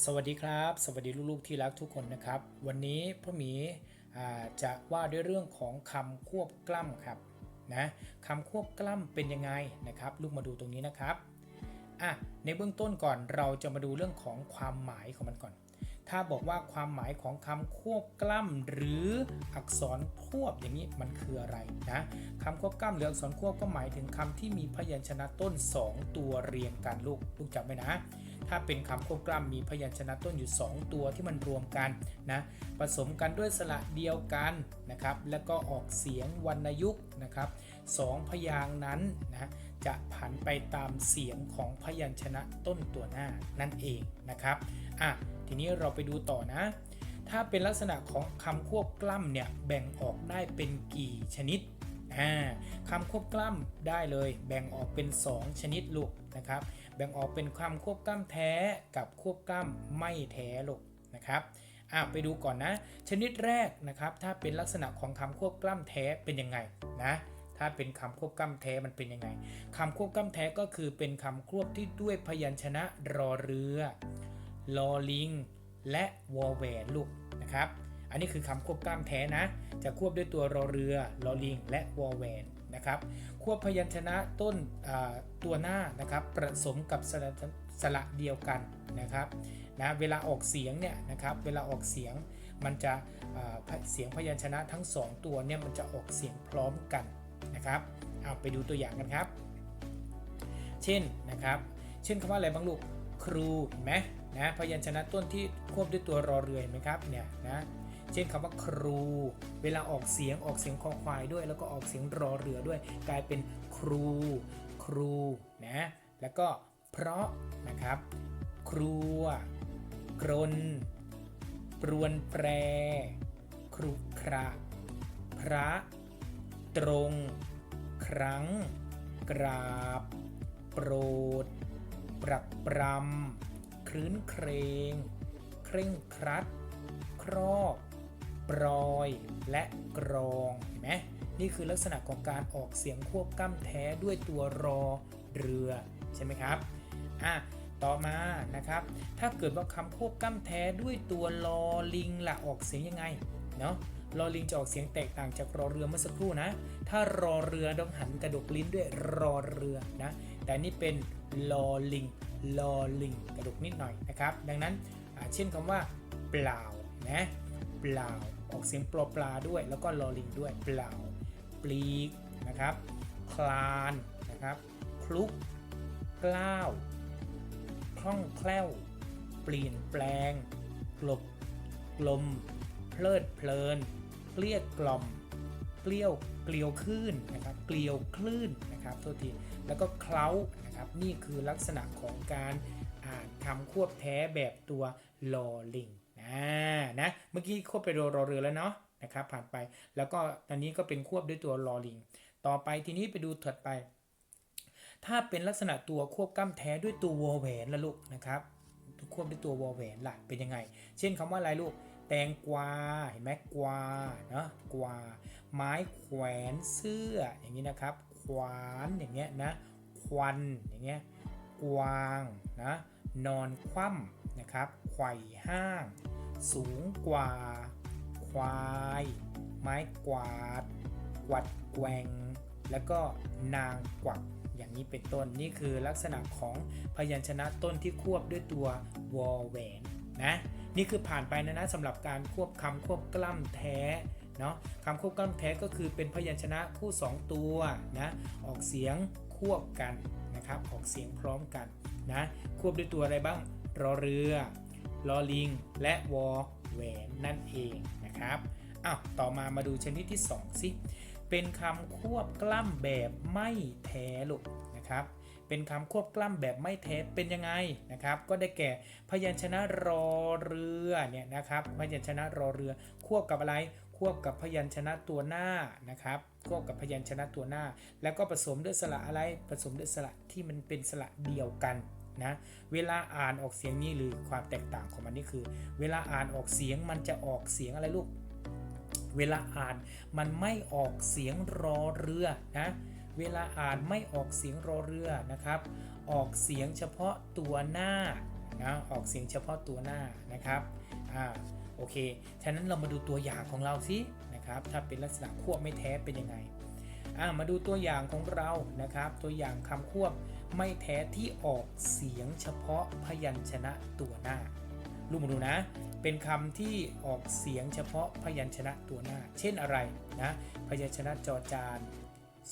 สวัสดีครับ สวัสดีลูกๆที่รักทุกคนนะครับ วันนี้พ่อหมีจะว่าด้วยเรื่องของคำควบกล้ำครับนะคำควบกล้ำเป็นยังไงนะครับ ลูกมาดูตรงนี้นะครับอะในเบื้องต้นก่อนเราจะมาดูเรื่องของความหมายของมันก่อน ถ้าบอกว่าความหมายของคำควบกล้ำหรืออักษรควบอย่างนี้มันคืออะไรนะคำควบกล้ำหรืออักษรควบก็หมายถึงคำที่มีพยัญชนะต้น 2 ตัวเรียงกันลูกลูกจำไว้นะ ถ้าเป็นคำควบกล้ำมีพยัญชนะต้นอยู่ 2 ตัวที่มันรวมกันนะผสมกันด้วยสระเดียวกันนะครับแล้วก็ออกเสียงวรรณยุกต์นะครับสองพยางนั้นนะจะผันไปตามเสียงของพยัญชนะต้นตัวหน้านั่นเองนะครับอะทีนี้เราไปดูต่อนะถ้าเป็นลักษณะของคำควบกล้ำเนี่ยแบ่งออกได้เป็นกี่ชนิดอ่าคำควบกล้ำได้เลยแบ่งออกเป็น 2 ชนิดลูกนะครับ แบ่งออกเป็นคำควบกล้ำแท้กับควบกล้ำไม่แท้ลูกนะครับอะไปดูก่อนนะ ชนิดแรกนะครับถ้าเป็นลักษณะของคำควบกล้ำแท้เป็นยังไงนะถ้าเป็นคำควบกล้ำแท้มันเป็นยังไงคำควบกล้ำแท้ก็คือเป็นคำควบที่ด้วยพยัญชนะรอเรือลอลิง และวอแหวนลูกนะครับ อันนี้คือคำควบกล้ำแท้นะ จะควบด้วยตัวรอเรือลอลิง และวอแหวน นะครับ ควบพยัญชนะต้นตัวหน้านะครับผสมกับสระสระเดียวกันนะครับนะเวลาออกเสียงเนี่ยนะครับเวลาออกเสียงมันจะเสียงพยัญชนะทั้งสองตัวเนี่ยมันจะออกเสียงพร้อมกันนะครับเอาไปดูตัวอย่างกันครับ เช่นนะครับ เช่นคำว่าอะไรบ้างลูกครูเห็นไหมนะพยัญชนะต้นที่ควบด้วยตัวรอเรือเห็นไหมครับเนี่ยนะ เช่นคำว่าครู เวลาออกเสียงออกเสียงคอควายด้วย แล้วก็ออกเสียงรอเรือด้วย กลายเป็นครู ครูนะแล้วก็เพราะนะครับ ครัว กรนปรวนแปร ครุคระพระ ตรง ครั้ง กราบ โปรด ปรักปรำครื้นเครง เคร่งครัด ครอบ ปรอยและกรองเห็นไหมนี่คือลักษณะของการออกเสียงควบกล้ำแท้ด้วยตัวรอเรือใช่ไหมครับอะต่อมานะครับ ถ้าเกิดว่าคำควบกล้ำแท้ด้วยตัวลอลิงละออกเสียงยังไงเนาะลอลิงจะออกเสียงแตกต่างจากรอเรือเมื่อสักครู่นะ ถ้ารอเรือต้องหันกระดกลิ้นด้วยรอเรือนะ แต่นี่เป็นลอลิงลอลิงกระดกนิดหน่อยนะครับ ดังนั้นเช่นคำว่า เปล่านะ ปล่า ออกเสียงปลอปลาด้วย แล้วก็ลอลิงด้วยเปล่า ปลีกนะครับ คลานนะครับ คลุกกล้าวคล่องแคล่ว เปลี่ยนแปลง กลบ กลม เพลิดเพลิน เกลี้ยกล่อม เกลี้ยวเกลียวคลื่นนะครับ เกลียวคลื่นนะครับโทษที แล้วก็เคล้านะครับ นี่คือลักษณะของการอ่านคำควบแท้แบบตัวลอลิง นะนะเมื่อกี้ควบไปรอเรือแล้วเนาะนะครับผ่านไปแล้วก็ตอนนี้ก็เป็นควบด้วยตัวลอลิง ต่อไปทีนี้ไปดูถัดไป ถ้าเป็นลักษณะตัวควบกล้ำแท้ด้วยตัววอแหวนละลูกนะครับควบด้วยตัววอแหวนล่ะเป็นยังไง เช่นคำว่าอะไรลูกแตงกวาเห็นไหมกวาเนาะกวา ไม้แขวนเสื้ออย่างนี้นะครับ ขวานอย่างเงี้ยนะควันอย่างเงี้ยกวางนะนอนคว่ำ นะครับไขว่ห้าง สูงกว่า ควาย ไม้กวาด กวัดแกว่ง แล้วก็นางกวักอย่างนี้เป็นต้นนี่คือลักษณะของพยัญชนะต้นที่ควบด้วยตัววอแหวนนะนี่คือผ่านไปนะนะสำหรับการควบคำควบกล้ำแท้เนาะคำควบกล้ำแท้ก็คือเป็นพยัญชนะคู่ 2 ตัวนะออกเสียงควบกันนะครับออกเสียงพร้อมกันนะควบด้วยตัวอะไรบ้าง รอเรือลอลิง และวอแหวนนั่นเองนะครับอ้าวต่อมามาดูชนิดที่ 2 สิ เป็นคำควบกล้ำแบบไม่แท้ลูกนะครับ เป็นคำควบกล้ำแบบไม่แท้เป็นยังไงนะครับ ก็ได้แก่พยัญชนะรอเรือเนี่ยนะครับพยัญชนะรอเรือ ควบกับอะไรควบกับพยัญชนะตัวหน้านะครับควบกับพยัญชนะตัวหน้า แล้วก็ผสมด้วยสระอะไรผสมด้วยสระที่มันเป็นสระเดียวกัน นะเวลาอ่านออกเสียงนี้หรือความแตกต่างของมันนี่คือ เวลาอ่านออกเสียงมันจะออกเสียงอะไรลูก เวลาอ่านมันไม่ออกเสียงรอเรือนะเวลาอ่านไม่ออกเสียงรอเรือนะครับ ออกเสียงเฉพาะตัวหน้านะออกเสียงเฉพาะตัวหน้านะครับอ่าโอเค ฉะนั้นเรามาดูตัวอย่างของเราสินะครับ ถ้าเป็นลักษณะควบไม่แท้เป็นยังไง อ่ามาดูตัวอย่างของเรานะครับ ตัวอย่างคำควบไม่แท้ที่ออกเสียงเฉพาะพยัญชนะตัวหน้าลูกมาดูนะ เป็นคำที่ออกเสียงเฉพาะพยัญชนะตัวหน้า เช่นอะไรนะ พยัญชนะจอจาน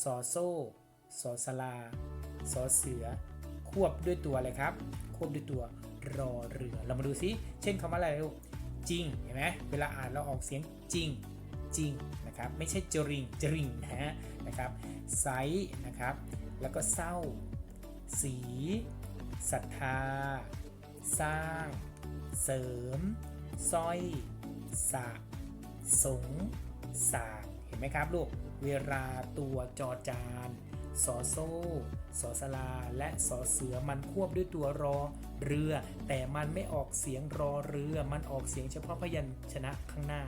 สอโซ่สอสลาสอเสือ ควบด้วยตัวอะไรครับ ควบด้วยตัวรอเรือ เรามาดูซิ เช่นคำว่าอะไรลูกจริง เห็นไหมเวลาอ่านเราออกเสียงจริง จริงนะ ครับ ไม่ใช่จริงจริงนะฮะนะครับไซนะครับ แล้วก็เศร้า สีศรัทธา สร้าง เสริมสร้อยสะสงสางเห็นไหมครับลูก เวลาตัวจอจานสอโซ่สอสลา และสอเสือมันควบด้วยตัวรอเรือ แต่มันไม่ออกเสียงรอเรือ มันออกเสียงเฉพาะพยัญชนะข้างหน้า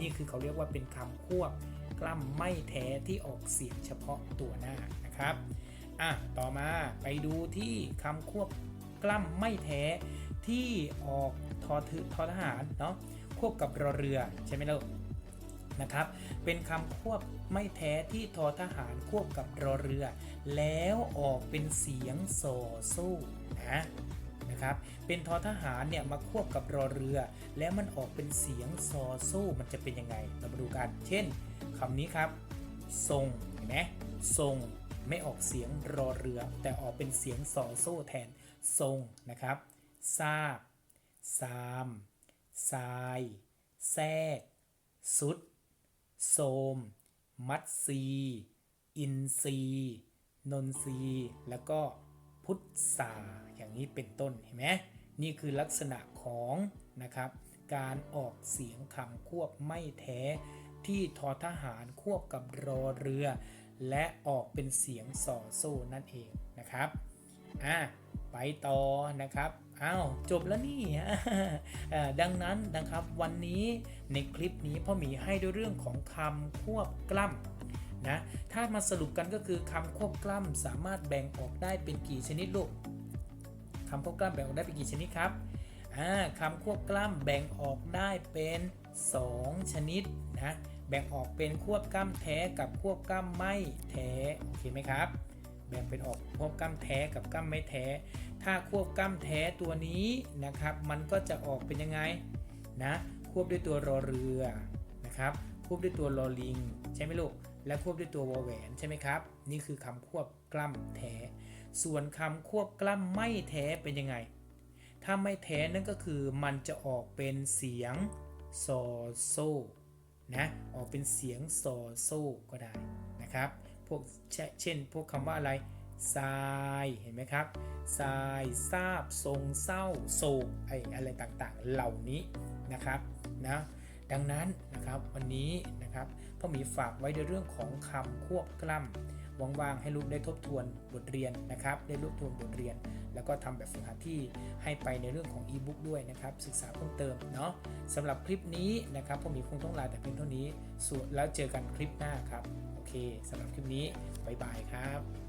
นี่คือเขาเรียกว่าเป็นคำควบกล้ำไม่แท้ที่ออกเสียงเฉพาะตัวหน้านะครับอะต่อมาไปดูที่คำควบกล้ำไม่แท้ที่ออกทอถึทอทหารเนาะควบกับรอเรือใช่ไหมลูกนะครับ เป็นคำควบไม่แท้ที่ทอทหารควบกับรอเรือ แล้วออกเป็นเสียงโซสู้นะ นะครับ เป็นทอทหารเนี่ยมาควบกับรอเรือ แล้วมันออกเป็นเสียงซอสู้มันจะเป็นยังไง เรามาดูกัน เช่นคำนี้ครับทรงเห็นไหมทรงไม่ออกเสียงรอเรือ แต่ออกเป็นเสียงซอโซ่แทนทรงนะครับทราบซามทราย แทรก สุด โสม มัดซี อินซี นนซี แล้วก็ พุทธาอย่างนี้เป็นต้นเห็นไหมนี่คือลักษณะของนะครับการออกเสียงคำควบไม่แท้ ที่ทอทหารควบกับรอเรือ และออกเป็นเสียงสอโซ่นั่นเองนะครับอะไปต่อนะครับอ้าวจบแล้วนี่ดังนั้นนะครับวันนี้ในคลิปนี้พ่อหมีให้ด้วยเรื่องของคำควบกล้ำ นะ ถ้ามาสรุปกันก็คือคำควบกล้ำสามารถแบ่งออกได้เป็นกี่ชนิดลูกคำควบกล้ำแบ่งออกได้เป็นกี่ชนิดครับคำควบกล้ำแบ่งออกได้เป็น 2 ชนิดนะแบ่งออกเป็นควบกล้ำแท้กับควบกล้ำไม่แท้โอเคไหมครับ แบ่งเป็นออกควบกล้ำแท้กับกล้ำไม่แท้ ถ้าควบกล้ำแท้ตัวนี้นะครับ มันก็จะออกเป็นยังไงนะควบด้วยตัวรอเรือนะครับควบด้วยตัวลอลิง ใช่ไหมลูก และควบด้วยตัววอแหวนใช่ไหมครับ นี่คือคำควบกล้ำแท้ ส่วนคำควบกล้ำไม่แท้เป็นยังไง ถ้าไม่แท้นั่นก็คือมันจะออกเป็นเสียงซอโซนะออกเป็นเสียงซอโซก็ได้นะครับพวกเช่นพวกคำว่าอะไรทรายเห็นไหมครับทรายทราบทรงเศร้าโศกไออะไรต่างๆเหล่านี้นะครับนะ ดังนั้นนะครับวันนี้นะครับพ่อหมีฝากไว้ในเรื่องของคำควบกล้ำว่างๆให้ลูกได้ทบทวนบทเรียนนะครับ ได้ทบทวนบทเรียน แล้วก็ทำแบบฝึกหัดที่ให้ไปในเรื่องของอีบุ๊กด้วยนะครับ ศึกษาเพิ่มเติมเนาะสำหรับคลิปนี้นะครับพ่อหมีคงต้องลาแต่เพียงเท่านี้ส่วนแล้วเจอกันคลิปหน้าครับโอเคสำหรับคลิปนี้บ๊ายบายครับ